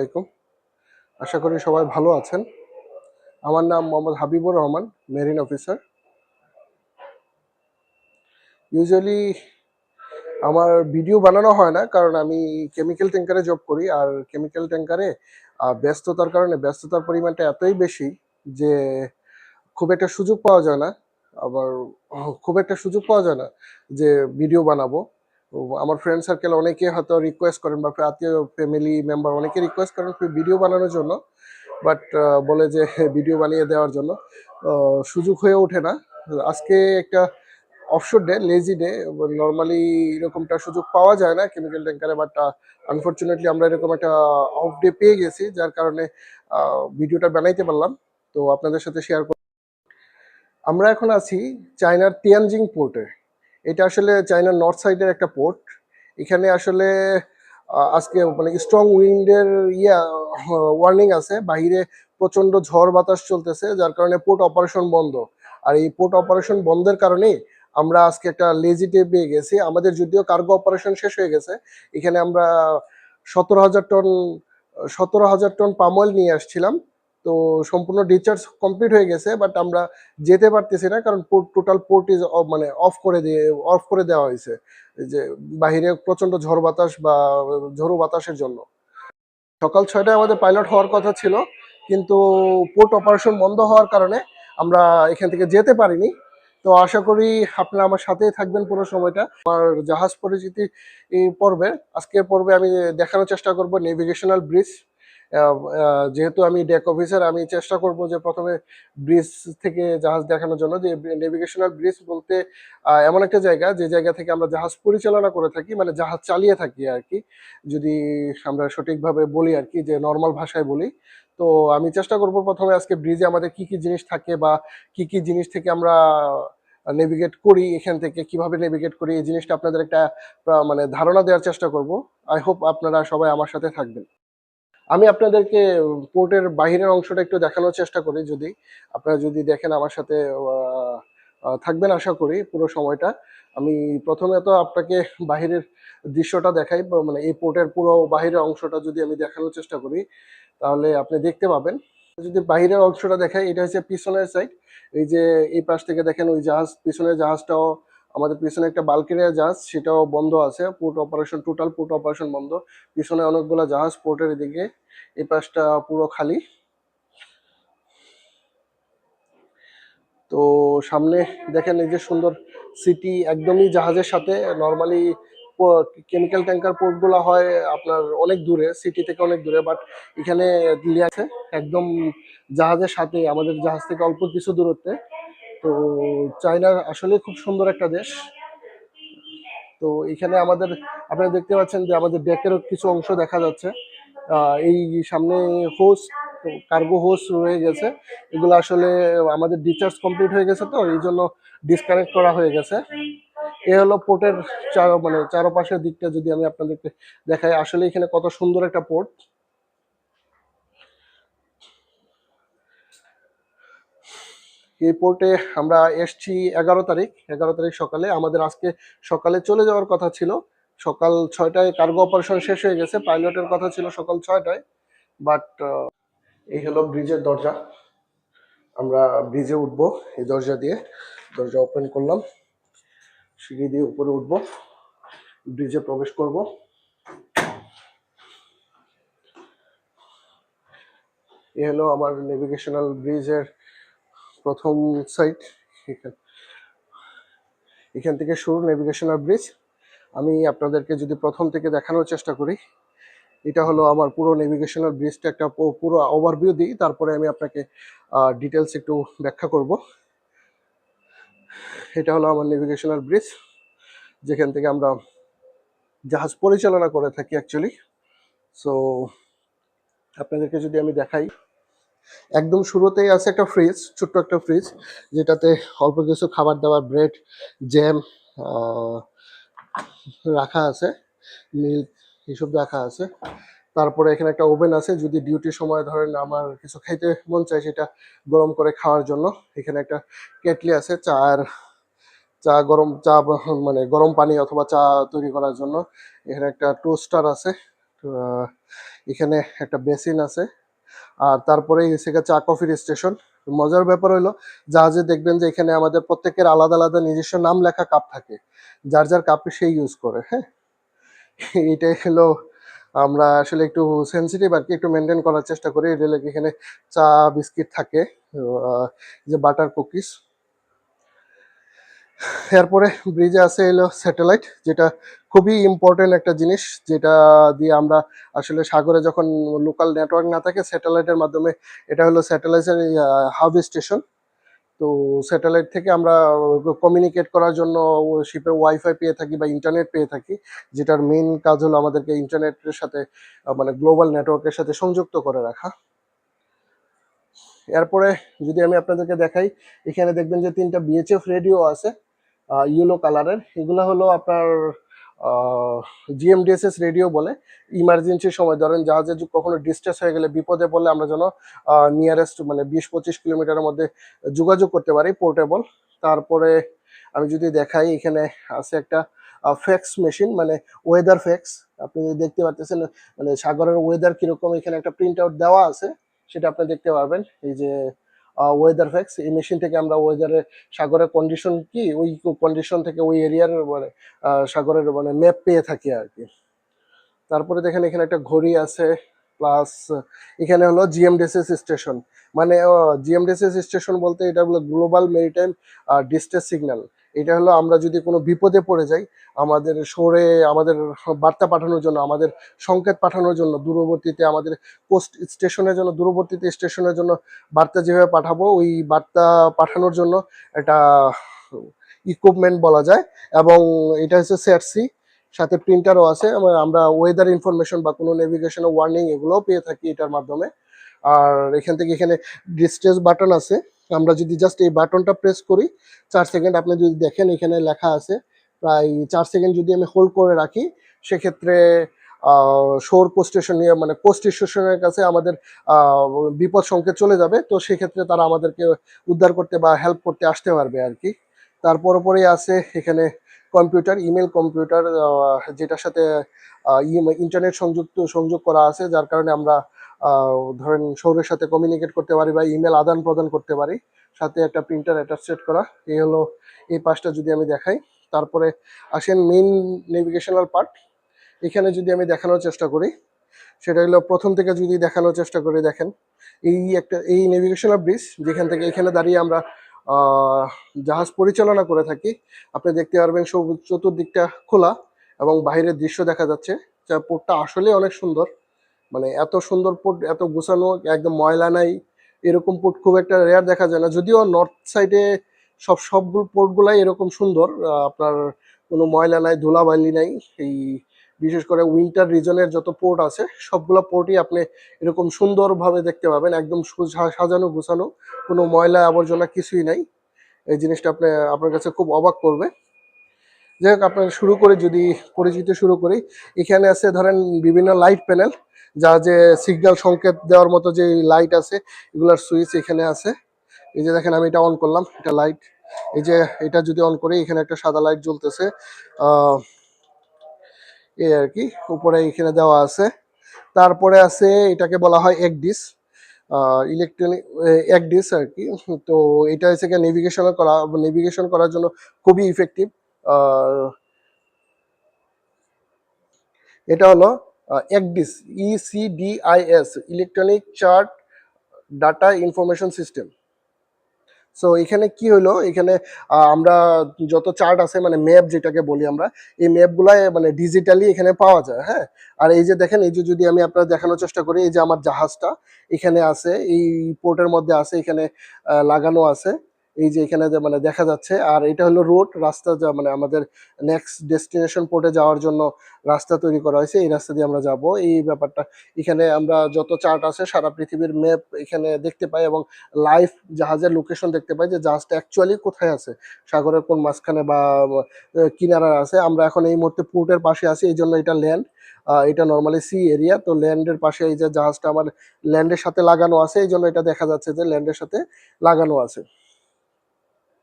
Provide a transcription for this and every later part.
আলাইকুম। আশা করি সবাই ভালো আছেন। আমার নাম Mohammad Habibur Rahman, marine officer. Usually আমার ভিডিও বানানো হয় না, কারণ আমি কেমিক্যাল ট্যাঙ্কারে জব করি, আর কেমিক্যাল ট্যাঙ্কারে ব্যস্ততার কারণে ব্যস্ততার পরিমাণটা এতই বেশি যে খুব একটা সুযোগ পাওয়া যায় না। আবার খুব একটা সুযোগ পাওয়া যায় না যে ভিডিও বানাবো। আমার ফ্রেন্ড সার্কেল অনেকে হয়তো রিকোয়েস্ট করেন বা আত্মীয় ফ্যামিলি মেম্বার অনেকে রিকোয়েস্ট করেন ভিডিও বানানোর জন্য বাট বলে যে ভিডিও বানিয়ে দেওয়ার জন্য। সুযোগ হয়ে ওঠে না। আজকে একটা offshore day lazy day normally এরকমটা সুযোগ পাওয়া যায় না কেমিক্যাল ট্যাঙ্কারে বাট আনফর্চুনেটলি আমরা এরকম একটা অফ ডে পেয়ে গেছি, যার কারণে ভিডিওটা বানাইতে পারলাম। তো আপনাদের সাথে শেয়ার আমরা এখন আছি চায়নার তিয়ানজিং পোর্টে এটা আসলে চায়নার নর্থ সাইডের একটা পোর্ট এখানে আসলে আজকে মানে স্ট্রং উইন্ডের ইয়া ওয়ার্নিং আছে। বাইরে প্রচণ্ড ঝড় বাতাস চলতেছে, যার কারণে পোর্ট অপারেশন বন্ধ। আর এই পোর্ট অপারেশন বন্ধের কারণেই আমরা আজকে একটা লেজিটে পেয়ে গেছি। আমাদের যদিও কার্গো অপারেশন শেষ হয়ে গেছে, এখানে আমরা সতেরো হাজার টন সতেরো হাজার টন পাম অয়েল নিয়ে আসছিলাম। তো সম্পূর্ণ ডিচার্জ কমপ্লিট হয়ে গেছে বাট আমরা যেতে পারতেছি না কারণ পোর্ট টোটাল পোর্ট ইজ মানে অফ করে দিয়ে অফ করে দেওয়া হয়েছে। যে বাহিরে প্রচণ্ড ঝড় বাতাস বা ঝড়ো বাতাসের জন্য। সকাল ছয়টায় আমাদের পাইলট হওয়ার কথা ছিল, কিন্তু পোর্ট অপারেশন বন্ধ হওয়ার কারণে আমরা এখান থেকে যেতে পারিনি। তো আশা করি আপনারা আমার সাথেই থাকবেন পুরো সময়টা। আমার জাহাজ পরিচিতি পর্বে, আজকের পর্বে আমি দেখানোর চেষ্টা করব নেভিগেশনাল ব্রিজ যেহেতু আমি ডেক অফিসার আমি চেষ্টা করব যে প্রথমে ব্রিজ থেকে জাহাজ দেখানোর জন্য, যে নেভিগেশনাল ব্রিজ বলতে এমন একটা জায়গা, যে জায়গা থেকে আমরা জাহাজ পরিচালনা করে থাকি মানে জাহাজ চালিয়ে থাকি আর কি। যদি আমরা সঠিকভাবে বলি আর কি, যে নর্মাল ভাষায় বলি। তো আমি চেষ্টা করব প্রথমে আজকে ব্রিজে আমাদের কি কি জিনিস থাকে বা কি কি জিনিস থেকে আমরা নেভিগেট করি, এখান থেকে কীভাবে নেভিগেট করি, এই জিনিসটা আপনাদের একটা মানে ধারণা দেওয়ার চেষ্টা করব। আই হোপ আপনারা সবাই আমার সাথে থাকবেন। আমি আপনাদেরকে পোর্টের বাহিরের অংশটা একটু দেখানোর চেষ্টা করি যদি। আপনারা যদি দেখেন আমার সাথে থাকবেন আশা করি পুরো সময়টা। আমি প্রথমে তো আপনাকে বাহিরের দৃশ্যটা দেখাই মানে এই পোর্টের পুরো বাহিরের অংশটা যদি আমি দেখানোর চেষ্টা করি, তাহলে আপনি দেখতে পাবেন। যদি বাহিরের অংশটা দেখাই, এটা হচ্ছে পিছনের সাইড এই যে এই পাশ থেকে দেখেন ওই জাহাজ, পিছনের জাহাজটাও আমাদের পিছনে একটা বালকেরিয়া জাহাজ, সেটাও বন্ধ আছে। Port operation total port operation বন্ধ। পিছনে অনেকগুলো জাহাজ পোর্টের দিকে এই পাশটা পুরো খালি। তো সামনে দেখেন এই যে সুন্দর সিটি একদমই জাহাজের সাথে। নর্মালি কেমিক্যাল ট্যাঙ্কার পোর্টগুলো হয় আপনার অনেক দূরে সিটি থেকে অনেক দূরে বাট এখানে দিল্লি আছে। একদম জাহাজের সাথে, আমাদের জাহাজ থেকে অল্প কিছু দূরত্বে। তো চায়না আসলে খুব সুন্দর একটা দেশ। তো এখানে আমাদের, আপনারা দেখতে পাচ্ছেন যে আমাদের ডেকেরও কিছু অংশ দেখা যাচ্ছে। এই সামনে হোস কার্গো হোস রয়ে গেছে। এগুলো আসলে আমাদের ডিচার্জ কমপ্লিট হয়ে গেছে তো, এই জন্য ডিসকানেক্ট করা হয়ে গেছে। এ হলো পোর্টের চার মানে চারপাশের দিকটা যদি আমি আপনাদেরকে দেখাই, আসলে এখানে কত সুন্দর একটা পোর্ট। এই পোর্টে আমরা এসছি এগারো তারিখ এগারো তারিখ সকালে। আমাদের আজকে সকালে চলে যাওয়ার কথা ছিল। সকাল ছয়টায় কার্গো অপারেশন শেষ হয়ে গেছে। পাইলটের কথা ছিল সকাল ছয়টায়। বাট এই হলো ব্রিজের দরজা। আমরা ব্রিজে উঠবো, এই দরজা দিয়ে। দরজা ওপেন করলাম। সিঁড়ি দিয়ে উপরে উঠবো। ব্রিজে প্রবেশ করব। এ হলো আমার নেভিগেশনাল ব্রিজের প্রথম সাইট এখান থেকে শুরু নেভিগেশনাল ব্রিজ আমি আপনাদেরকে যদি প্রথম থেকে দেখানোর চেষ্টা করি, এটা হলো আমার পুরো নেভিগেশনাল ব্রিজটা একটা পুরো ওভারভিউ দিই, তারপরে আমি আপনাকে ডিটেলস একটু ব্যাখ্যা করব। এটা হলো আমার নেভিগেশনাল ব্রিজ যেখান থেকে আমরা জাহাজ পরিচালনা করে থাকি অ্যাকচুয়ালি সো আপনাদেরকে যদি আমি দেখাই একদম শুরুতেই আছে একটা ফ্রিজ ছোট্ট একটা ফ্রিজ যেটাতে অল্প কিছু খাবার দাবার ব্রেড জ্যাম রাখা আছে মিল্ক এসব রাখা আছে। তারপরে এখানে একটা ওভেন আছে, যদি ডিউটির সময় ধরেন আমার কিছু খাইতে মন চায় সেটা গরম করে খাওয়ার জন্য। এখানে একটা কেটলি আছে চার চা গরম, চা মানে গরম পানি অথবা চা তৈরি করার জন্য। এখানে একটা টোস্টার আছে এখানে একটা বেসিন আছে। আর তারপরে এসে চা কফির স্টেশন। মজার ব্যাপার হলো, জাহাজে দেখবেন যে এখানে আমাদের প্রত্যেকের আলাদা আলাদা নিজস্ব নাম লেখা কাপ থাকে। যার যার কাপে সেই ইউজ করে হ্যাঁ? এটাই হলো আমরা আসলে একটু সেন্সিটিভ আর কি, একটু মেনটেন করার চেষ্টা করি। এটা এখানে চা, বিস্কিট থাকে যে বাটার কুকিজ এরপরে ব্রিজে আছে এলো স্যাটেলাইট, যেটা খুবই ইম্পর্টেন্ট একটা জিনিস, যেটা দিয়ে আমরা আসলে সাগরে যখন লোকাল নেটওয়ার্ক না থাকে, স্যাটেলাইটের মাধ্যমে এটা হলো স্যাটেলাইটের হাব স্টেশন তো স্যাটেলাইট থেকে আমরা কমিউনিকেট করার জন্য শিপে ওয়াইফাই পেয়ে থাকি বা ইন্টারনেট পেয়ে থাকি, যেটার মেইন কাজ হলো আমাদেরকে ইন্টারনেটের সাথে মানে গ্লোবাল নেটওয়ার্কের সাথে সংযুক্ত করে রাখা। এরপরে যদি আমি আপনাদেরকে দেখাই, এখানে দেখবেন যে তিনটা বিএচএফ রেডিও আছে। ইয়েলো কালারের। এগুলো হলো আপনার জিএমডিএসএস রেডিও বলে। ইমার্জেন্সির সময় ধরেন জাহাজে কখনো ডিস্ট্রেস হয়ে গেলে, বিপদে পড়লে আমরা যেন নিয়ারেস্ট মানে বিশ পঁচিশ কিলোমিটারের মধ্যে যোগাযোগ করতে পারি পোর্টেবল তারপরে আমি যদি দেখাই, এখানে আছে একটা ফ্যাক্স মেশিন মানে ওয়েদার ফ্যাক্স আপনি যদি দেখতে পাচ্ছেন মানে সাগরের ওয়েদার কীরকম, এখানে একটা প্রিন্ট আউট দেওয়া আছে, সেটা আপনি দেখতে পারবেন। এই যে ওয়েদার ফ্যাক্স এই মেশিন থেকে আমরা ওয়েদারের সাগরের কন্ডিশন কি, ওই কন্ডিশন থেকে ওই এরিয়ার মানে সাগরের মানে ম্যাপ পেয়ে থাকি আর কি। তারপরে দেখেন এখানে একটা ঘড়ি আছে প্লাস এখানে হলো জিএমডিএসএস স্টেশন মানে জিএমডিএসএস স্টেশন বলতে এটা হলো গ্লোবাল মেরিটাইম ডিস্টেন্স সিগন্যাল এটা হলো আমরা যদি কোনো বিপদে পড়ে যাই, আমাদের শহরে আমাদের বার্তা পাঠানোর জন্য, আমাদের সংকেত পাঠানোর জন্য, দূরবর্তীতে আমাদের পোস্ট স্টেশনের জন্য, দূরবর্তীতে স্টেশনের জন্য বার্তা যেভাবে পাঠাবো, ওই বার্তা পাঠানোর জন্য একটা ইকুইপমেন্ট বলা যায় এবং এটা হচ্ছে সেটসি সাথে প্রিন্টারও আছে। আমরা ওয়েদার ইনফরমেশন বা কোনো নেভিগেশন ওয়ার্নিং এগুলোও পেয়ে থাকি এটার মাধ্যমে। আর এখান থেকে এখানে ডিস্ট্রেস বাটন আছে। আমরা যদি জাস্ট এই বাটনটা প্রেস করি, চার সেকেন্ড আপনি যদি দেখেন এখানে লেখা আছে, প্রায় চার সেকেন্ড যদি আমি হোল্ড করে রাখি, সেক্ষেত্রে শোর পোস্ট স্টেশন নিয়ে মানে পোস্ট স্টেশনের কাছে আমাদের বিপদ সংকেত চলে যাবে। তো সেক্ষেত্রে তারা আমাদেরকে উদ্ধার করতে বা হেল্প করতে আসতে পারবে আর কি। তারপর পরেই আছে এখানে কম্পিউটার ইমেল কম্পিউটার যেটার সাথে ইন্টারনেট সংযুক্ত, সংযোগ করা আছে, যার কারণে আমরা ধরেন সৌরের সাথে কমিউনিকেট করতে পারি বা ইমেল আদান প্রদান করতে পারি, সাথে একটা প্রিন্টার অ্যাটাচেড করা, এই হলো এই পাশটা যদি আমি দেখাই। তারপরে আসেন মেইন নেভিগেশনাল পার্ট এখানে যদি আমি দেখানোর চেষ্টা করি, সেটা হলো প্রথম থেকে যদি দেখানোর চেষ্টা করে দেখেন, এই একটা, এই নেভিগেশনাল ব্রিজ যেখান থেকে এখানে দাঁড়িয়ে আমরা জাহাজ পরিচালনা করে থাকি, আপনি দেখতে পারবেন সবুজ চতুর্দিকটা খোলা এবং বাইরের দৃশ্য দেখা যাচ্ছে। যা পোর্টটা আসলে অনেক সুন্দর। মানে এত সুন্দর পোর্ট এত গোছানো, একদম ময়লা নাই, এরকম পোর্ট খুব একটা রেয়ার দেখা যায় না। যদিও নর্থ সাইডে সব, সবগুলো পোর্টগুলাই এরকম সুন্দর আপনার কোনো ময়লা নাই, ধুলাবালি নাই, এই বিশেষ করে উইন্টার রিজনের যত পোর্ট আছে, সবগুলো পোর্টই আপনি এরকম সুন্দরভাবে দেখতে পাবেন, একদম সাজানো, গোছানো, কোনো ময়লা আবর্জনা কিছুই নাই। এই জিনিসটা আপনি, আপনার কাছে খুব অবাক করবে। যাই হোক, আপনার শুরু করে, যদি পরিচিত শুরু করি। এখানে আছে, ধরেন, বিভিন্ন লাইট প্যানেল যা যে সিগন্যাল সংকেত দেওয়ার মতো যে লাইট আছে, এগুলার সুইচ এখানে আছে। এই যে দেখেন, আমি এটা অন করলাম, এটা লাইট এই যে এটা যদি অন করি, এখানে একটা সাদা লাইট জ্বলতেছে। এই আর কি, উপরে এখানে দেওয়া আছে। তারপরে আছে, এটাকে বলা হয় একডিস ইলেকট্রনিক একডিস আর কি। তো এটা হচ্ছে নেভিগেশন করা নেভিগেশন করার জন্য খুবই ইফেক্টিভ এটা হলো ECDIS ECDIS electronic chart data information system so এখানে কি হলো? এখানে আমরা যত চার্ট আছে মানে ম্যাপ যেটাকে বলি আমরা, এই ম্যাপগুলাই মানে ডিজিটালি এখানে পাওয়া যায় হ্যাঁ? আর এই যে দেখেন, এই যে যদি আমি আপনার দেখানোর চেষ্টা করি, এই যে আমার জাহাজটা, এখানে আছে, এই পোর্টের মধ্যে আছে, এখানে লাগানো আছে। এই যে এখানে যে মানে দেখা যাচ্ছে, আর এটা হলো রোড রাস্তা যা মানে আমাদের নেক্সট ডেস্টিনেশন পোর্টে যাওয়ার জন্য রাস্তা তৈরি করা হয়েছে, এই রাস্তা দিয়ে আমরা যাব। এই ব্যাপারটা, এখানে আমরা যত চার্ট আছে সারা পৃথিবীর ম্যাপ এখানে দেখতে পাই এবং লাইভ জাহাজের লোকেশন দেখতে পাই যে জাহাজটা অ্যাকচুয়ালি কোথায় আছে। সাগরের কোন মাঝখানে বা কিনারা আছে। আমরা এখন এই মুহূর্তে পোর্টের পাশে আছি, এই জন্য এটা ল্যান্ড এটা নর্মালি সি এরিয়া তো ল্যান্ডের পাশে এই যে জাহাজটা আমার ল্যান্ডের সাথে লাগানো আছে, এই জন্য এটা দেখা যাচ্ছে যে ল্যান্ডের সাথে লাগানো আছে।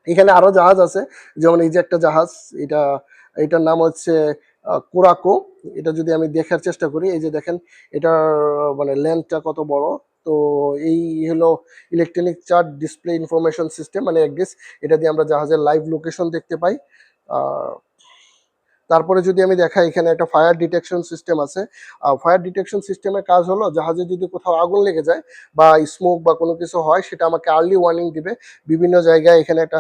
এখানে আরও জাহাজ আছে, যেমন এই যে একটা জাহাজ, এটা, এটার নাম হচ্ছে কোরাকো। এটা যদি আমি দেখার চেষ্টা করি, এই যে দেখেন, এটার মানে লেন্থটা কত বড়। তো এই হলো electronic chart display information system মানে একডিস এটা দিয়ে আমরা জাহাজের লাইভ লোকেশন দেখতে পাই। তারপরে যদি আমি দেখাই, এখানে একটা ফায়ার ডিটেকশন সিস্টেম আছে। ফায়ার ডিটেকশন সিস্টেমের কাজ হলো, জাহাজে যদি কোথাও আগুন লেগে যায় বা স্মোক বা কোনো কিছু হয়, সেটা আমাকে আর্লি ওয়ার্নিং দিবে। বিভিন্ন জায়গায় এখানে একটা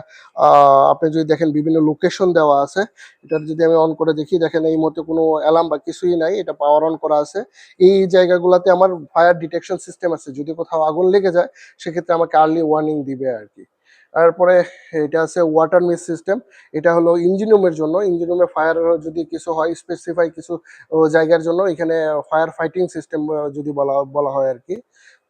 আপনি যদি দেখেন বিভিন্ন লোকেশন দেওয়া আছে, এটার যদি আমি অন করে দেখি, দেখেন এই মুহূর্তে কোনো অ্যালার্ম বা কিছুই নাই, এটা পাওয়ার অন করা আছে। এই জায়গাগুলোতে আমার ফায়ার ডিটেকশন সিস্টেম আছে। যদি কোথাও আগুন লেগে যায়, সেক্ষেত্রে আমাকে আর্লি ওয়ার্নিং দিবে আর কি। তারপরে এটা আছে ওয়াটার মিস সিস্টেম এটা হলো ইঞ্জিন রুমের জন্য ইঞ্জিন রুমে ফায়ার যদি কিছু হয় স্পেসিফাই কিছু জায়গার জন্য, এখানে ফায়ার ফাইটিং সিস্টেম যদি বলা বলা হয় আর কি।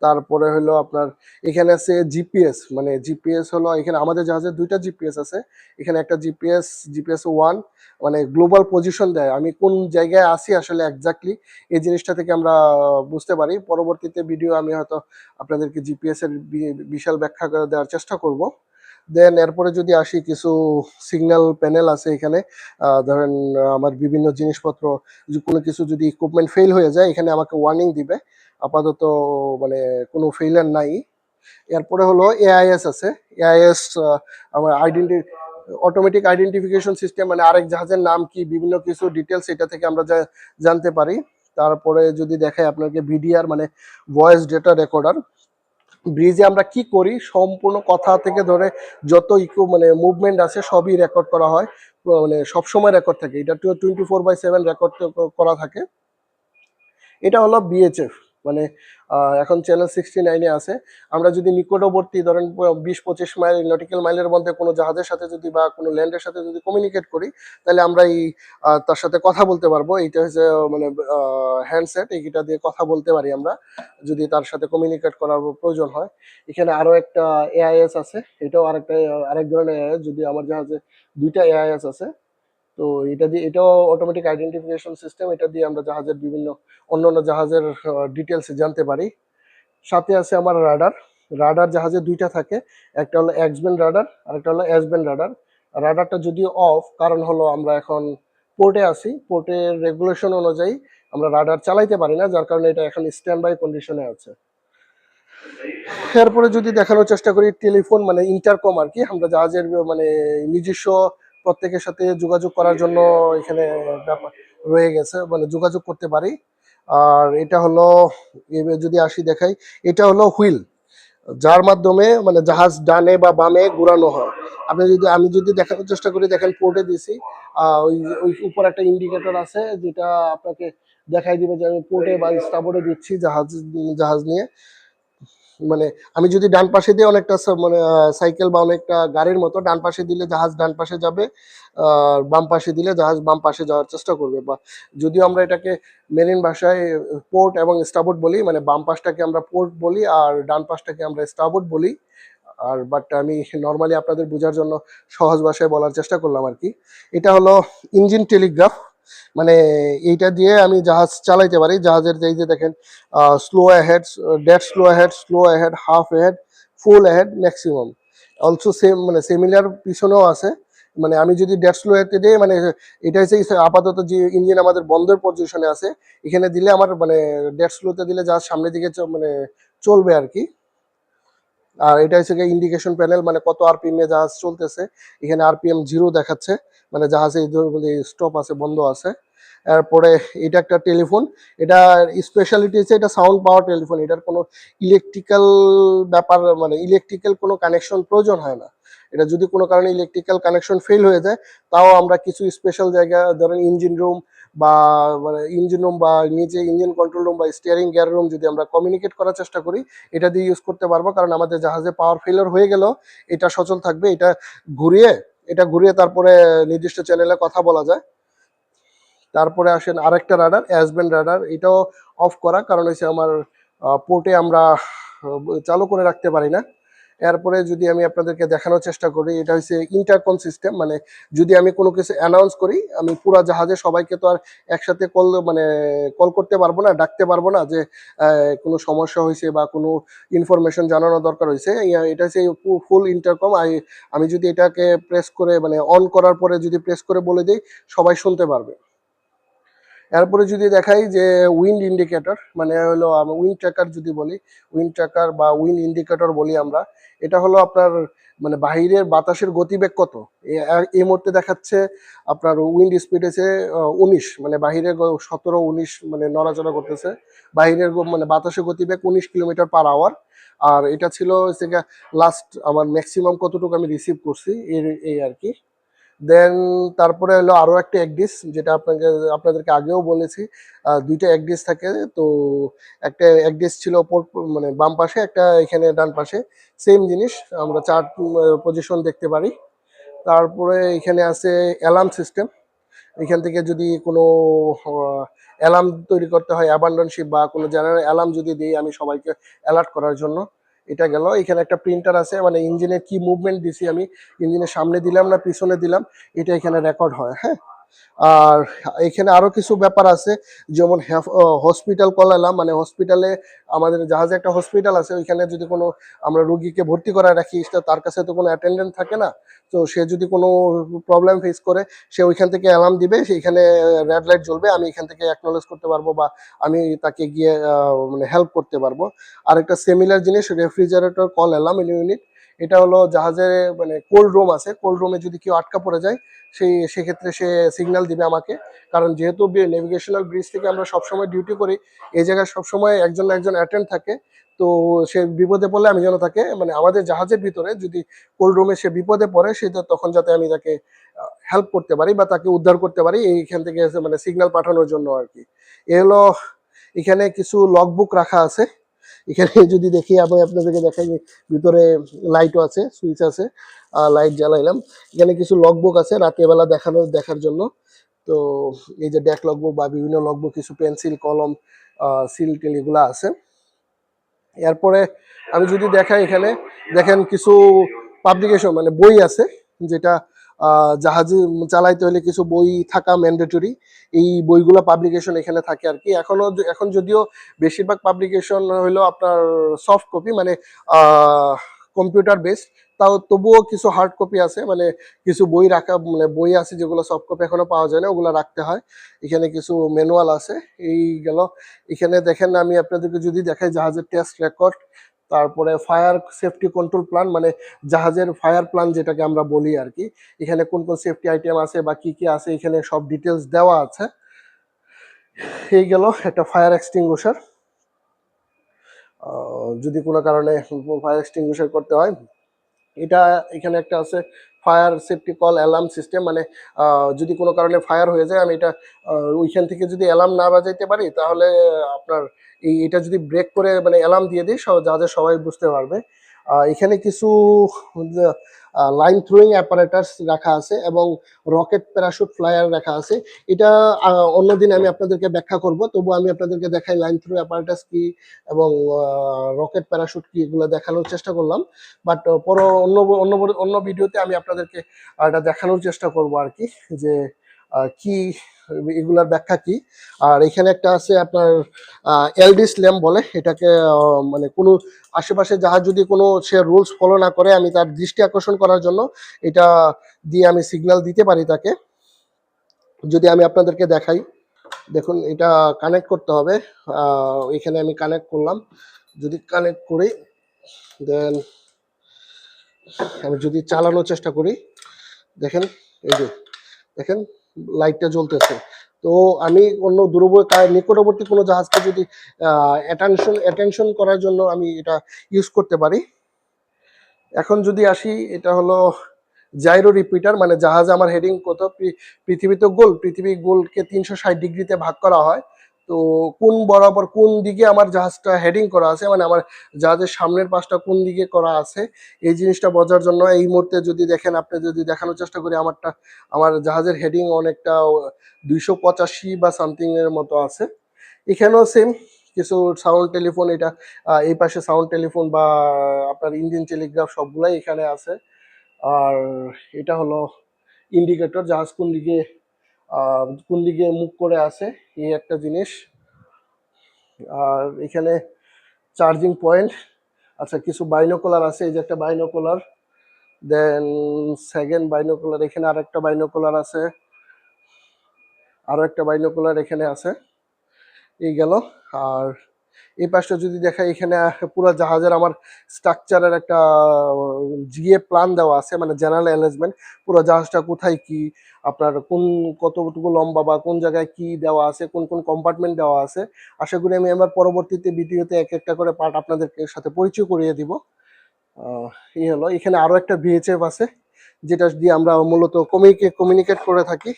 তারপরে হলো আপনার, এখানে আছে জিপিএস মানে জিপিএস হলো, এখানে আমাদের জাহাজে দুইটা জিপিএস আছে। এখানে একটা জিপিএস জিপিএস ওয়ান মানে গ্লোবাল পজিশন দেয়। আমি কোন জায়গায় আছি আসলে এক্স্যাক্টলি এই জিনিসটা থেকে আমরা বুঝতে পারি। পরবর্তীতে ভিডিও আমি হয়তো আপনাদেরকে জিপিএস এর বিশাল ব্যাখ্যা করে দেওয়ার চেষ্টা করব। দেন এরপরে যদি আসি, কিছু সিগন্যাল প্যানেল আছে এখানে। ধরেন, আমার বিভিন্ন জিনিসপত্র কোনো কিছু যদি ইকুইপমেন্ট ফেল হয়ে যায়, এখানে আমাকে ওয়ার্নিং দিবে। আপাতত মানে কোনো ফেইলার নাই। এরপরে হলো এআইএস আছে। এআইএস আমার আইডেন্টি অটোমেটিক আইডেন্টিফিকেশন সিস্টেম মানে আরেক জাহাজের নাম কি, বিভিন্ন কিছু ডিটেলস এটা থেকে আমরা জানতে পারি। তারপরে যদি দেখাই আপনাকে ভিডিআর মানে ভয়েস ডেটা রেকর্ডার ব্রিজে আমরা কি করি? সম্পূর্ণ কথা থেকে ধরে যত ইকো মানে মুভমেন্ট আছে সবই রেকর্ড করা হয়। মানে সবসময় রেকর্ড থাকে। এটা twenty four by seven record করা থাকে। এটা হলো বিএচএফ মানে এখন চ্যানেল সিক্সটি নাইনে আছে। আমরা যদি নিকটবর্তী ধরেন বিশ, পঁচিশ মাইল নটিক্যাল মাইলের মধ্যে কোনো জাহাজের সাথে যদি বা কোনো ল্যান্ডের সাথে যদি কমিউনিকেট করি, তাহলে আমরা এই তার সাথে কথা বলতে পারব। এইটা হচ্ছে মানে হ্যান্ডসেট এইটা দিয়ে কথা বলতে পারি আমরা। যদি তার সাথে কমিউনিকেট করার প্রয়োজন হয়। এখানে আরও একটা এআইএস আছে। এটাও আরেকটা আরেক ধরনের এআইএস যদি আমার জাহাজে দুইটা এআইএস আছে তো এটা দিয়ে, এটাও অটোমেটিক আইডেন্টিফিকেশন সিস্টেম এটা দিয়ে আমরা জাহাজের বিভিন্ন অন্যান্য জাহাজের ডিটেলস জানতে পারি। সাথে আছে আমার রাডার রাডার জাহাজে দুইটা থাকে, একটা হলো এক্সবেন রাডার আর একটা হলো এসবেন রাডার রাডারটা যদিও অফ কারণ হলো আমরা এখন পোর্টে আছি পোর্টের রেগুলেশন অনুযায়ী আমরা রাডার চালাইতে পারি না, যার কারণে এটা এখন স্ট্যান্ড বাই কন্ডিশনে আছে। এরপরে যদি দেখানোর চেষ্টা করি টেলিফোন মানে ইন্টারকম আর কি, আমরা জাহাজের মানে নিজস্ব প্রত্যেকের সাথে যোগাযোগ করার জন্য এখানে ব্যাপার রয়ে গেছে মানে যোগাযোগ করতে পারি। আর এটা হলো যদি আসি দেখাই, এটা হলো হুইল, যার মাধ্যমে মানে জাহাজ ডানে বা বামে ঘুরানো হয়। আপনি যদি আমি যদি দেখানোর চেষ্টা করি, দেখেন পোর্টে দিছি ওই ওই উপর একটা ইন্ডিকেটর আছে, যেটা আপনাকে দেখাই দিবে যে আমি পোর্টে বা স্টাবোর্ডে দিচ্ছি জাহাজ জাহাজ নিয়ে। মানে আমি যদি ডান পাশে দিয়ে অনেকটা মানে সাইকেল বা অনেকটা গাড়ির মতো ডান পাশে দিলে জাহাজ ডান পাশে যাবে, আর বাম পাশে দিলে জাহাজ বাম পাশে যাওয়ার চেষ্টা করবে। বা যদিও আমরা এটাকে মেরিন ভাষায় পোর্ট এবং স্টাবোর্ড বলি মানে বাম পাশটাকে আমরা পোর্ট বলি আর ডান পাশটাকে আমরা স্টাবোর্ড বলি, আর বাট আমি নর্মালি আপনাদের বোঝার জন্য সহজ ভাষায় বলার চেষ্টা করলাম আর কি। এটা হলো ইঞ্জিন টেলিগ্রাফ। মানে এইটা দিয়ে আমি জাহাজ চালাইতে পারি। জাহাজের যেই যে দেখেন slow ahead dead slow ahead slow ahead half ahead full ahead maximum also same মানে সিমিলার পিছনেও আছে। মানে আমি যদি ডেড স্লো অ্যাহেডে দিই মানে এটা হচ্ছে আপাতত যে ইঞ্জিন আমাদের বন্ধের পজিশনে আছে, এখানে দিলে আমার মানে ডেড স্লোতে দিলে জাহাজ সামনের দিকে মানে চলবে আর কি। আর এটা হচ্ছে ইন্ডিকেশন প্যানেল মানে কত আরপিএম এ জাহাজ চলতেছে। এখানে আরপিএম জিরো দেখাচ্ছে মানে জাহাজে স্টপ আছে, বন্ধ আছে। এরপরে এটা একটা টেলিফোন, এটা স্পেশালিটি হচ্ছে এটা সাউন্ড পাওয়ার টেলিফোন, এটার কোনো ইলেকট্রিক্যাল ব্যাপার মানে ইলেকট্রিক্যাল কোনো কানেকশন প্রয়োজন হয় না। এটা যদি কোনো কারণে ইলেকট্রিক্যাল কানেকশন ফেল হয়ে যায়, তাও আমরা কিছু স্পেশাল জায়গা, ধরেন ইঞ্জিন রুম বা মানে ইঞ্জিন রুম বা, নিচে ইঞ্জিন কন্ট্রোল রুম বা স্টিয়ারিং গিয়ার রুম যদি আমরা কমিউনিকেট করার চেষ্টা করি, এটা দিয়ে ইউজ করতে পারব। কারণ আমাদের জাহাজে পাওয়ার ফেলার হয়ে গেলেও এটা সচল থাকবে, এটা ঘুরিয়ে এটা ঘুরিয়ে তারপরে নির্দিষ্ট চ্যানেলে কথা বলা যায়। তারপরে আসেন আরেকটা রাডার অ্যাসবেন রাডার এটাও অফ করা। কারণ হচ্ছে আমার পোর্টে আমরা চালু করে রাখতে পারি না। এরপরে যদি আমি আপনাদেরকে দেখানোর চেষ্টা করি, এটা হচ্ছে ইন্টারকম সিস্টেম মানে যদি আমি কোনো কিছু অ্যানাউন্স করি, আমি পুরো জাহাজে সবাইকে তো আর একসাথে কল মানে কল করতে পারব না, ডাকতে পারব না যে কোনো সমস্যা হয়েছে বা কোনো ইনফরমেশন জানানো দরকার হয়েছে এটা হচ্ছে ফুল ইন্টারকম আমি যদি এটাকে প্রেস করে মানে অন করার পরে যদি প্রেস করে বলে দিই, সবাই শুনতে পারবে। এরপরে যদি দেখাই যে উইন্ড ইন্ডিকেটর মানে হলো উইন্ড ট্র্যাকার যদি বলি উইন্ড ট্র্যাকার বা উইন্ড ইন্ডিকেটর বলি আমরা, এটা হলো আপনার মানে বাহিরের বাতাসের গতিবেগ কত? এই মুহূর্তে দেখাচ্ছে আপনার উইন্ড স্পিড আছে উনিশ মানে বাহিরের সতেরো, উনিশ মানে নড়াচড়া করতেছে। বাহিরের মানে বাতাসের গতিবেগ উনিশ কিলোমিটার পার আওয়ার আর এটা ছিল লাস্ট আমার ম্যাক্সিমাম কতটুকু আমি রিসিভ করছি, এর, এই আর কি। দেন তারপরে হলো আরও একটা একডিস যেটা আপনাকে, আপনাদেরকে আগেও বলেছি। দুইটা একডিস থাকে। তো একটা একডিস ছিল ওপর মানে বাম পাশে, একটা এখানে ডান পাশে। সেম জিনিস, আমরা চার পজিশন দেখতে পারি। তারপরে এখানে আছে অ্যালার্ম সিস্টেম এখান থেকে যদি কোনো অ্যালার্ম তৈরি করতে হয় অ্যাবান্ডনশিপ বা কোনো জেনারেল অ্যালার্ম যদি দিই, আমি সবাইকে অ্যালার্ট করার জন্য। এটা গেল। এখানে একটা প্রিন্টার আছে মানে ইঞ্জিনের কি মুভমেন্ট দিছি আমি ইঞ্জিনের সামনে দিলাম না পিছনে দিলাম, এটা এখানে রেকর্ড হয় হ্যাঁ? আর এখানে আরও কিছু ব্যাপার আছে, যেমন হসপিটাল কল এলাম মানে হসপিটালে আমাদের জাহাজে একটা হসপিটাল আছে, ওইখানে যদি কোনো আমরা রুগীকে ভর্তি করায় রাখি তার কাছে তো কোনো অ্যাটেন্ডেন্ট থাকে না। তো সে যদি কোনো প্রবলেম ফেস করে, সে ওইখান থেকে অ্যালার্ম দিবে, সেইখানে রেড লাইট জ্বলবে, আমি এখান থেকে অ্যাকনোলেজ করতে পারব বা আমি তাকে গিয়ে মানে হেল্প করতে পারব। আর একটা সিমিলার জিনিস রেফ্রিজারেটর কল অ্যালার্ম ইউনিট এটা হলো জাহাজে মানে কোল্ড রুম আছে। কোল্ড রুমে যদি কেউ আটকা পড়ে যায়, সেই, সেক্ষেত্রে সে সিগন্যাল দিবে আমাকে। কারণ যেহেতু নেভিগেশনাল ব্রিজ থেকে আমরা সবসময় ডিউটি করি, এই জায়গায় সবসময় একজন একজন অ্যাটেন্ড থাকে। তো সে বিপদে পড়লে আমি যেন তাকে মানে আমাদের জাহাজের ভিতরে যদি কোল্ড রুমে সে বিপদে পড়ে, সে তখন যাতে আমি তাকে হেল্প করতে পারি বা তাকে উদ্ধার করতে পারি, এইখান থেকে মানে সিগন্যাল পাঠানোর জন্য আর কি। এ হলো, এখানে কিছু লগবুক রাখা আছে। এখানে যদি দেখি আমি আপনাদেরকে দেখাই যে ভিতরে লাইটও আছে সুইচ আছে লাইট জ্বালাইলাম। এখানে কিছু লগবুক আছে রাতের বেলা দেখানো, দেখার জন্য। তো এই যে ডেক লগবুক বা বিভিন্ন লগবুক কিছু পেন্সিল কলম সিল টিল এগুলো আছে। এরপরে আমি যদি দেখাই এখানে, দেখেন কিছু পাবলিকেশন মানে বই আছে, যেটা জাহাজে চালাইতে হলে কিছু বই থাকা ম্যান্ডেটরি এই বইগুলো পাবলিকেশন এখানে থাকে আর কি। এখনও য- এখন যদিও বেশিরভাগ পাবলিকেশন হলো আপনার সফট কপি মানে কম্পিউটার বেসড তাও তবুও কিছু হার্ড কপি আছে মানে কিছু বই রাখা মানে বই আছে যেগুলো সফট কপি এখনও পাওয়া যায় না, ওগুলো রাখতে হয়। এখানে কিছু ম্যানুয়াল আছে, এই গেল। এখানে দেখেন, আমি আপনাদেরকে যদি দেখাই জাহাজের টেস্ট রেকর্ড তারপরে ফায়ার সেফটি কন্ট্রোল প্ল্যান মানে জাহাজের ফায়ার প্ল্যান যেটাকে আমরা বলি আর কি এখানে কোন কোন সেফটি আইটেম আছে বা কি কি আছে, এখানে সব ডিটেলস দেওয়া আছে। এই গেল একটা ফায়ার এক্সটিংগুশার যদি কোনো কারণে ফায়ার এক্সটিংগুশার করতে হয়, এটা এখানে একটা আছে fire safety call alarm system মানে যদি কোনো কারণে ফায়ার হয়ে যায়, আমি এটা ওইখান থেকে যদি অ্যালার্ম না বাজাইতে পারি, তাহলে আপনার এই, এটা যদি ব্রেক করে মানে অ্যালার্ম দিয়ে দিই যাতে সবাই বুঝতে পারবে। এখানে কিছু লাইন থ্রোয়িং অ্যাপারেটাস রাখা আছে এবং রকেট প্যারাশুট ফ্লায়ার রাখা আছে। এটা অন্যদিন আমি আপনাদেরকে ব্যাখ্যা করব। তবু আমি আপনাদেরকে দেখাই লাইন থ্রো অ্যাপারেটাস কি এবং রকেট প্যারাশুট কি এগুলো দেখানোর চেষ্টা করলাম। বাট পর অন্য অন্য অন্য ভিডিওতে আমি আপনাদেরকে এটা দেখানোর চেষ্টা করব আর কি। যে কি এগুলার ব্যাখ্যা কি? আর এখানে একটা আছে আপনার এলডি স্ল্যাম বলে, এটাকে মানে কোনো আশেপাশে জাহাজ যদি কোনো সে রুলস ফলো না করে, আমি তার দৃষ্টি আকর্ষণ করার জন্য এটা দিয়ে আমি সিগন্যাল দিতে পারি তাকে। যদি আমি আপনাদেরকে দেখাই, দেখুন এটা কানেক্ট করতে হবে। এখানে আমি কানেক্ট করলাম। যদি কানেক্ট করি, দেন আমি যদি চালানোর চেষ্টা করি, দেখেন, এই যে, দেখেন জ্বলতেছে। তো আমি অন্য দূরব নিকটবর্তী কোনো জাহাজকে যদি অ্যাটেনশন অ্যাটেনশন করার জন্য আমি এটা ইউজ করতে পারি। এখন যদি আসি, এটা হলো জাইরো রিপিটার মানে জাহাজে আমার হেডিং কত? পৃথিবী তো গোল, পৃথিবী গোলকে তিনশো ষাট ডিগ্রিতে ভাগ করা হয়। তো কোন বরাবর কোন দিকে আমার জাহাজটা হেডিং করা আছে? মানে আমার জাহাজের সামনের পাশটা কোন দিকে করা আছে? এই জিনিসটা বোঝার জন্য এই মুহূর্তে যদি দেখেন, আপনি যদি দেখানোর চেষ্টা করি, আমারটা, আমার জাহাজের হেডিং অনেকটা দুইশো পঁচাশি বা সামথিং এর মতো আছে। এখানেও সেম কিছু সাউন্ড টেলিফোন এটা এই পাশে সাউন্ড টেলিফোন বা, আপনার ইঞ্জিন টেলিগ্রাফ সবগুলাই এখানে আছে। আর এটা হলো ইন্ডিকেটর জাহাজ কোন দিকে কোন দিকে মুখ করে আছে এই একটা জিনিস। আর এখানে চার্জিং পয়েন্ট আচ্ছা কিছু বাইনোকুলার আছে, এই যে একটা বাইনোকুলার দেন সেকেন্ড বাইনোকুলার এখানে আর একটা বাইনোকুলার আছে আরও একটা বাইনোকুলার এখানে আছে, এই গেল। আর এই পাশটা যদি দেখাই, এখানে পুরো জাহাজের আমার স্ট্রাকচারের একটা জিএ প্ল্যান দেওয়া আছে মানে জেনারেল অ্যারেঞ্জমেন্ট পুরো জাহাজটা কোথায় কি, আপনার কোন, কতটুকু লম্বা বা কোন জায়গায় কি দেওয়া আছে, কোন কোন কম্পার্টমেন্ট দেওয়া আছে, আশা করি আমি আমার পরবর্তীতে ভিডিওতে এক একটা করে পার্ট আপনাদের সাথে পরিচয় করিয়ে দিব। এই হলো, এখানে আরও একটা ভিএচএফ আছে, যেটা দিয়ে আমরা মূলত কমিউনিকেট কমিউনিকেট করে থাকি।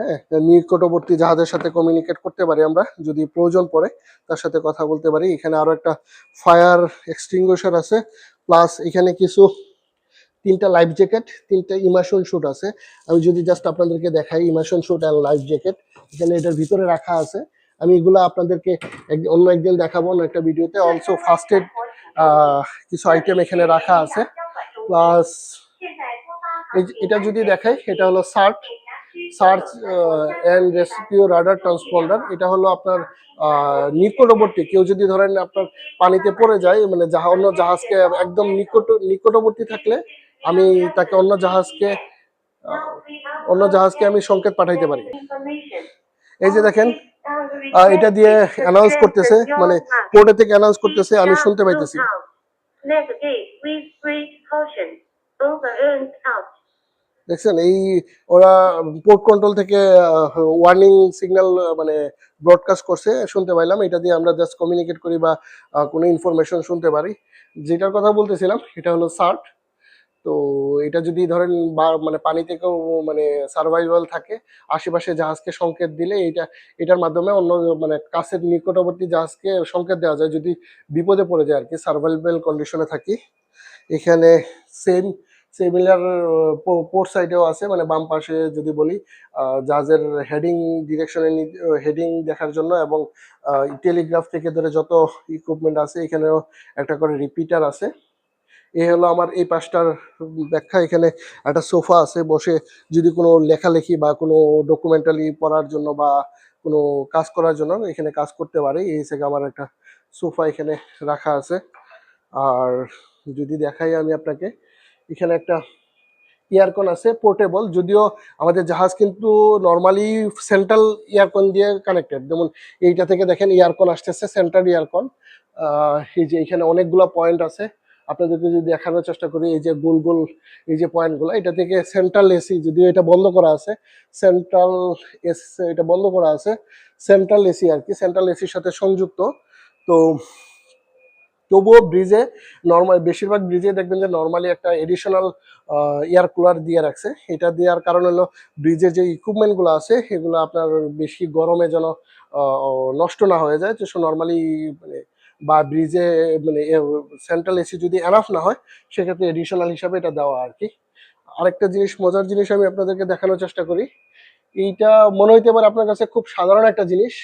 হ্যাঁ নিকটবর্তী জাহাজের সাথে কমিউনিকেট করতে পারি আমরা, যদি প্রয়োজন পড়ে, তার সাথে কথা বলতে পারি। এখানে আরও একটা ফায়ার এক্সটিংগুইশার আছে প্লাস এখানে কিছু তিনটা লাইফ জ্যাকেট তিনটা ইমার্শন শুট আছে। আমি যদি জাস্ট আপনাদেরকে দেখাই immersion suit and life jacket এখানে এটার ভিতরে রাখা আছে। আমি এগুলো আপনাদেরকে অন্য একদিন দেখাবো, অন্য একটা ভিডিওতে। অলসো ফার্স্ট এড কিছু আইটেম এখানে রাখা আছে। প্লাস এটা যদি দেখাই এটা হলো SART search and rescue radar transponder এটা হলো আপনার নিকটবর্তী কেউ যদি ধরেন আপনার পানিতে পড়ে যায় মানে জাহা, অন্য জাহাজকে একদম নিকট, নিকটবর্তী থাকলে আমি তাকে অন্য জাহাজকে অন্য জাহাজকে আমি সংকেত পাঠাইতে পারি এই যে দেখেন এটা দিয়ে অ্যানাউন্স করতেছে মানে পোর্টে থেকে অ্যানাউন্স করতেছে, আমি শুনতে পাইতেছি caution. Over and out. দেখছেন? এই ওরা পোর্ট কন্ট্রোল থেকে ওয়ার্নিং সিগন্যাল মানে ব্রডকাস্ট করছে, শুনতে পাইলাম। এটা দিয়ে আমরা জাস্ট কমিউনিকেট করি বা কোনো ইনফরমেশন শুনতে পারি। যেটার কথা বলতেছিলাম এটা হলো সার্ট তো এটা যদি ধরেন মানে পানি থেকেও মানে সার্ভাইভাল থাকে, আশেপাশে জাহাজকে সংকেত দিলে এটা, এটার মাধ্যমে অন্য মানে কাছের নিকটবর্তী জাহাজকে সংকেত দেওয়া যায়। যদি বিপদে পড়ে যায় আর কি সার্ভাইভাল কন্ডিশনে থাকি, এখানে সেম সিমিলার পোর্ট সাইডেও আছে মানে বাম পাশে যদি বলি জাহাজের হেডিং ডিরেকশনে হেডিং দেখার জন্য এবং টেলিগ্রাফ থেকে ধরে যত ইকুইপমেন্ট আছে, এখানেও একটা করে রিপিটার আছে। এই হলো আমার এই পাশটার ব্যাখ্যা। এখানে একটা সোফা আছে, বসে যদি কোনো লেখালেখি বা কোনো ডকুমেন্টালি পড়ার জন্য বা কোনো কাজ করার জন্য এখানে কাজ করতে পারে। এই থেকে আমার একটা সোফা এখানে রাখা আছে। আর যদি দেখাই আমি আপনাকে এখানে একটা ইয়ারকন আছে পোর্টেবল যদিও আমাদের জাহাজ কিন্তু নর্মালি সেন্ট্রাল ইয়ারকন দিয়ে কানেক্টেড যেমন এইটা থেকে দেখেন ইয়ারকন আসতেছে সেন্ট্রাল ইয়ারকন এই যে এখানে অনেকগুলো পয়েন্ট আছে। আপনাদেরকে যদি দেখানোর চেষ্টা করি, এই যে গোল গোল, এই যে পয়েন্টগুলো এটা থেকে সেন্ট্রাল এসি যদিও এটা বন্ধ করা আছে সেন্ট্রাল এস এটা বন্ধ করা আছে। সেন্ট্রাল এসি আর কি সেন্ট্রাল এসির সাথে সংযুক্ত। তো তবুও ব্রিজে নর্মাল বেশিরভাগ ব্রিজে দেখবেন যে নর্মালি একটা এডিশনাল এয়ার কুলার দিয়ে রাখছে। এটা দেওয়ার কারণ হলো ব্রিজে যে ইকুইপমেন্টগুলো আছে, সেগুলো আপনার বেশি গরমে যেন নষ্ট না হয়ে যায়। তো নর্মালি মানে বা ব্রিজে মানে সেন্ট্রাল এসি যদি এনাফ না হয়, সেক্ষেত্রে এডিশনাল হিসাবে এটা দেওয়া আর কি। আরেকটা জিনিস, মজার জিনিস আমি আপনাদেরকে দেখানোর চেষ্টা করি। এইটা মনে হইতে পারে আপনার কাছে খুব সাধারণ একটা জিনিস।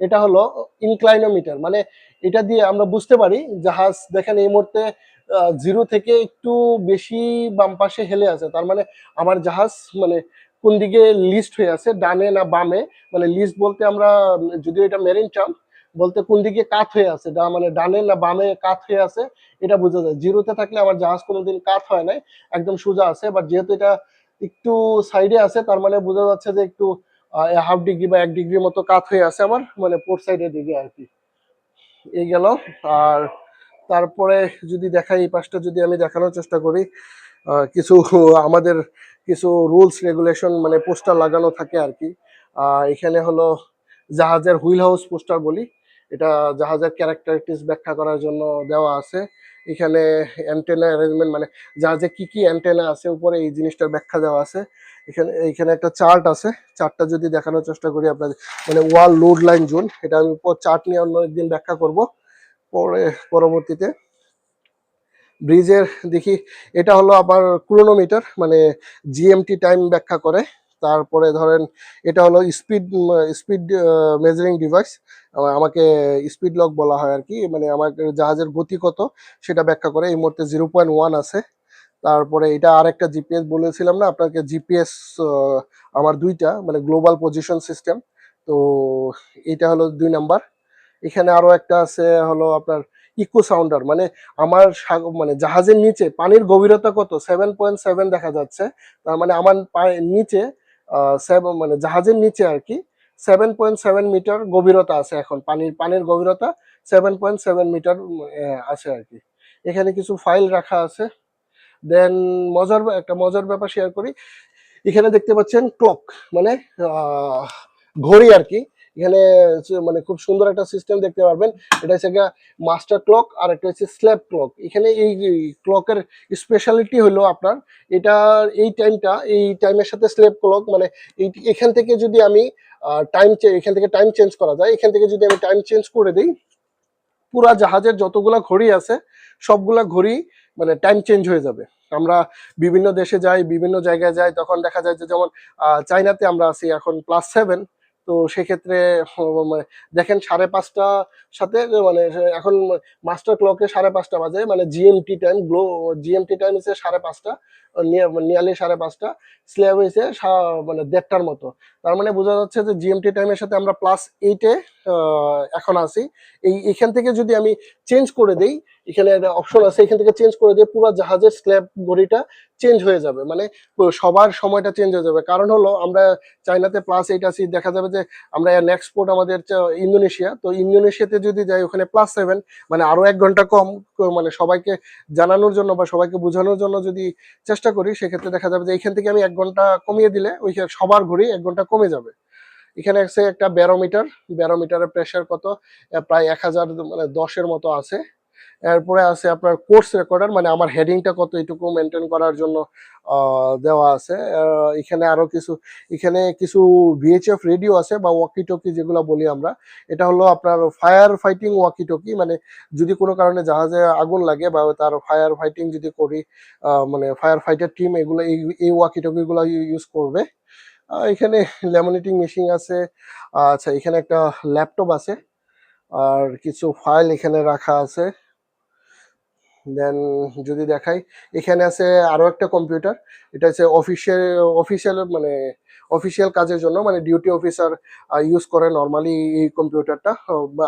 এটা হলো ইনক্লাইনোমিটার মানে এটা দিয়ে আমরা বুঝতে পারি জাহাজ দেখেন এই মুহূর্তে জিরো থেকে একটু বেশি বাম পাশে হেলে আছে। তার মানে আমার জাহাজ মানে কোন দিকে লিস্ট হয়ে আছে, ডানে না বামে মানে লিস্ট বলতে আমরা, যদিও এটা মেরিন টার্ম বলতে কোন দিকে কাত হয়ে আছে মানে ডানে না বামে কাত হয়ে আছে, এটা বোঝা যায়। জিরোতে থাকলে আমার জাহাজ কোনোদিন কাত হয় নাই, একদম সোজা আছে বাট যেহেতু এটা একটু সাইডে আছে, তার মানে বোঝা যাচ্ছে যে একটু হাফ ডিগ্রি বা এক ডিগ্রি মতো কাত হয়ে আছে আমার মানে পোর্ট সাইডের দিকে আর কি। এই গেল। আর তারপরে যদি দেখাই, এই পাশটা যদি আমি দেখানোর চেষ্টা করি কিছু আমাদের কিছু রুলস রেগুলেশন মানে পোস্টার লাগানো থাকে আর কি। এখানে হলো জাহাজের হুইল হাউস পোস্টার বলি। এটা জাহাজের ক্যারেক্টারিস্টিক্স ব্যাখ্যা করার জন্য দেওয়া আছে। এখানে অ্যান্টেনা অ্যারেঞ্জমেন্ট মানে জাহাজে কি কি অ্যান্টেনা আছে, উপরে এই জিনিসটার ব্যাখ্যা দেওয়া আছে। এখানে এখানে একটা চার্ট আছে। চার্টটা যদি দেখানোর চেষ্টা করি আপনাদের মানে ওয়াল লোড লাইন জোন, এটা আমি চার্ট নিয়ে অন্য একদিন ব্যাখ্যা করব। পরে, পরবর্তীতে ব্রিজের দেখি, এটা হলো আবার ক্রোনোমিটার মানে জিএমটি টাইম ব্যাখ্যা করে। তারপরে ধরেন, এটা হলো স্পিড স্পিড মেজারিং ডিভাইস আমাকে স্পিড লক বলা হয় আর কি মানে আমার জাহাজের গতি কত, সেটা ব্যাখ্যা করে। এই মুহূর্তে জিরো পয়েন্ট ওয়ান আছে। তারপরে এটা আরেকটা জিপিএস বলেছিলাম না, আপনাকে জিপিএস আমার দুইটা মানে গ্লোবাল পজিশন সিস্টেম তো এটা হলো দুই নাম্বার। এখানে আরও একটা আছে, হলো আপনার ইকো সাউন্ডার মানে আমার মানে জাহাজের নিচে পানির গভীরতা কত? সেভেন পয়েন্ট সেভেন দেখা যাচ্ছে, তার মানে আমার নিচে মানে জাহাজের নিচে আর কি সেভেন পয়েন্ট সেভেন মিটার গভীরতা আছে এখন, পানির পানির গভীরতা সেভেন পয়েন্ট সেভেন মিটার আছে আর কি। এখানে কিছু ফাইল রাখা আছে। দেন মজার একটা মজার ব্যাপার শেয়ার করি। এখানে দেখতে পাচ্ছেন ক্লক মানে ঘড়ি আর কি এখানে মানে খুব সুন্দর একটা সিস্টেম দেখতে পারবেন। এটা হচ্ছে মাস্টার ক্লক আর একটা হচ্ছে স্ল্যাব ক্লক এখানে এই ক্লকের স্পেশালিটি হলো আপনার, এটা, এই টাইমটা এই টাইমের সাথে স্ল্যাব ক্লক মানে এই, এখান থেকে যদি আমি টাইম এখান থেকে টাইম চেঞ্জ করা যায়, এখান থেকে যদি আমি টাইম চেঞ্জ করে দিই, পুরা জাহাজের যতগুলা ঘড়ি আছে, সবগুলা ঘড়ি মানে টাইম চেঞ্জ হয়ে যাবে। আমরা বিভিন্ন দেশে যাই, বিভিন্ন জায়গায় যাই, তখন দেখা যায় যে যেমন চাইনাতে আমরা আছি এখন প্লাস সেভেন তো সেক্ষেত্রে মানে দেখেন সাড়ে পাঁচটা সাথে মানে এখন মাস্টার ক্লকে সাড়ে পাঁচটা বাজে মানে জিএমটি টাইম গ্লো জিএমটি টাইম হচ্ছে সাড়ে পাঁচটা নিয়ারলি সাড়ে পাঁচটা স্ল্যাব হয়েছে মানে দেড়টার মতো। তার মানে বোঝা যাচ্ছে যে জিএমটি টাইমের সাথে আমরা প্লাস এইটে এখন আছি। এই এখান থেকে যদি আমি চেঞ্জ করে দেই, এখানে একটা অপশন আছে, এখান থেকে চেঞ্জ করে দিয়ে পুরো জাহাজের স্ল্যাব ঘড়িটা চেঞ্জ হয়ে যাবে। মানে সবার সময়টা চেঞ্জ হয়ে যাবে। কারণ হলো, আমরা চাইনাতে প্লাস এইট আছি, দেখা যাবে যে আমরা নেক্সট পোর্ট আমাদের ইন্দোনেশিয়া। তো ইন্দোনেশিয়াতে যদি যাই, ওখানে প্লাস সেভেন মানে আরও এক ঘণ্টা কম মানে সবাইকে জানানোর জন্য বা সবাইকে বোঝানোর জন্য যদি চেষ্টা করি, সেক্ষেত্রে দেখা যাবে যে এখান থেকে আমি এক ঘণ্টা কমিয়ে দিলে ওই সবার ঘড়ি এক ঘণ্টা কমে যাবে। এখানে আছে একটা ব্যারোমিটার, ব্যারোমিটারের প্রেসার কত? প্রায় এক হাজার মানে দশের মতো আছে। এরপরে আছে আপনার কোর্স রেকর্ডার মানে আমার হেডিংটা কত এটুকু মেনটেন করার জন্য দেওয়া আছে। এখানে আরও কিছু, এখানে কিছু ভিএইচএফ রেডিও আছে বা ওয়াকি টকি যেগুলো বলি আমরা। এটা হলো আপনার ফায়ার ফাইটিং ওয়াকি টকি মানে যদি কোনো কারণে জাহাজে আগুন লাগে বা তার ফায়ার ফাইটিং যদি করি মানে ফায়ার ফাইটার টিম এগুলো, এই ওয়াকি টকিগুলো ইউজ করবে। এখানে ল্যামিনেটিং মেশিন আছে। আচ্ছা এখানে একটা ল্যাপটপ আছে। আর কিছু ফাইল এখানে রাখা আছে। দেন যদি দেখাই, এখানে আছে আরও একটা কম্পিউটার এটা হচ্ছে অফিসিয়াল অফিসিয়াল মানে অফিসিয়াল কাজের জন্য মানে ডিউটি অফিসার ইউজ করে নর্মালি এই কম্পিউটারটা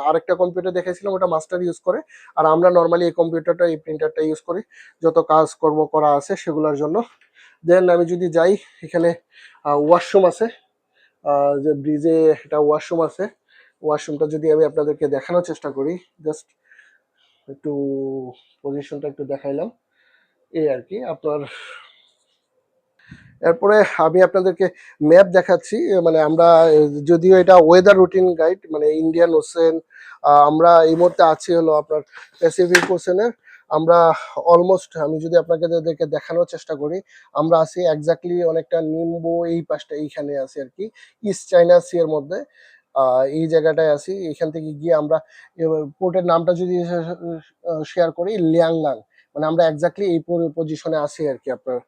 আরেকটা কম্পিউটার দেখেছিলাম ওটা মাস্টার ইউজ করে। আর আমরা নর্মালি এই কম্পিউটারটা এই প্রিন্টারটা ইউজ করি। যত কাজ কর্ম করা আছে সেগুলোর জন্য। দেন আমি যদি যাই, এখানে ওয়াশরুম আছে। যে ব্রিজে একটা ওয়াশরুম আছে। ওয়াশরুমটা যদি আমি আপনাদেরকে দেখানোর চেষ্টা করি জাস্ট একটু পজিশনটা একটু দেখাইলাম। এই আর কি, আপনার এরপরে আমি আপনাদেরকে ম্যাপ দেখাচ্ছি। মানে আমরা, যদিও এটা ওয়েদার রুটিন গাইড মানে ইন্ডিয়ান ওশেন আমরা এই মুহূর্তে আছি হলো আপনার প্যাসিফিক ওশেনের আমরা অলমোস্ট আমি যদি আপনাকে দেখে দেখানোর চেষ্টা করি, আমরা আছি একজাক্টলি অনেকটা নিম্বু এই পাশটা, এইখানে আছি আর কি ইস্ট চাইনা সি এর মধ্যে। এই জায়গাটায় আছি, এখান থেকে গিয়ে আমরা পোর্টের নামটা যদি শেয়ার করি লিয়াংলাং মানে আমরা একজাক্টলি এই পজিশনে আছি আর কি আপনার।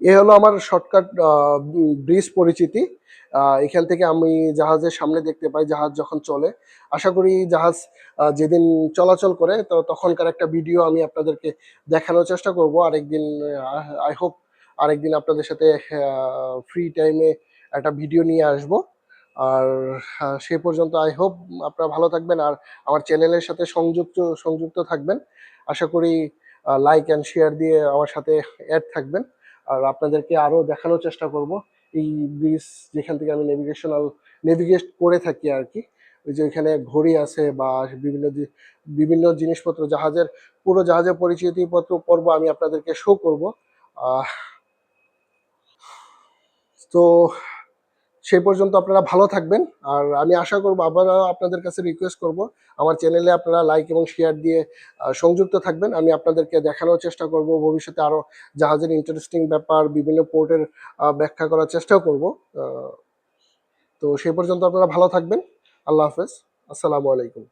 এ হলো আমার শর্টকাট ব্রিজ পরিচিতি। এখান থেকে আমি জাহাজের সামনে দেখতে পাই, জাহাজ যখন চলে। আশা করি জাহাজ যেদিন চলাচল করে, তো তখনকার একটা ভিডিও আমি আপনাদেরকে দেখানোর চেষ্টা করব। আরেকদিন আই হোপ আরেকদিন আপনাদের সাথে ফ্রি টাইমে একটা ভিডিও নিয়ে আসব। আর সে পর্যন্ত আই হোপ আপনারা ভালো থাকবেন আর আমার চ্যানেলের সাথে সংযুক্ত সংযুক্ত থাকবেন। আশা করি লাইক অ্যান্ড শেয়ার দিয়ে আমার সাথে অ্যাড থাকবেন। আর আপনাদেরকে আরও দেখানোর চেষ্টা করব। এই ব্রিজ যেখান থেকে আমি নেভিগেশনাল নেভিগেট করে থাকি আর কি। ওই যে এখানে ঘড়ি আছে বা বিভিন্ন বিভিন্ন জিনিসপত্র জাহাজের পুরো জাহাজের পরিচিতিপত্র পর্ব আমি আপনাদেরকে শো করব। আহ, তো সেই পর্যন্ত আপনারা ভালো থাকবেন। আর আমি আশা করব, আবারও আপনাদের কাছে রিকোয়েস্ট করব, আমার চ্যানেলে আপনারা লাইক এবং শেয়ার দিয়ে সংযুক্ত থাকবেন। আমি আপনাদেরকে দেখানোর চেষ্টা করব, ভবিষ্যতে আরও জাহাজের ইন্টারেস্টিং ব্যাপার, বিভিন্ন পোর্টের ব্যাখ্যা করার চেষ্টাও করব। তো সেই পর্যন্ত আপনারা ভালো থাকবেন। আল্লাহ হাফেজ। আসসালামু আলাইকুম।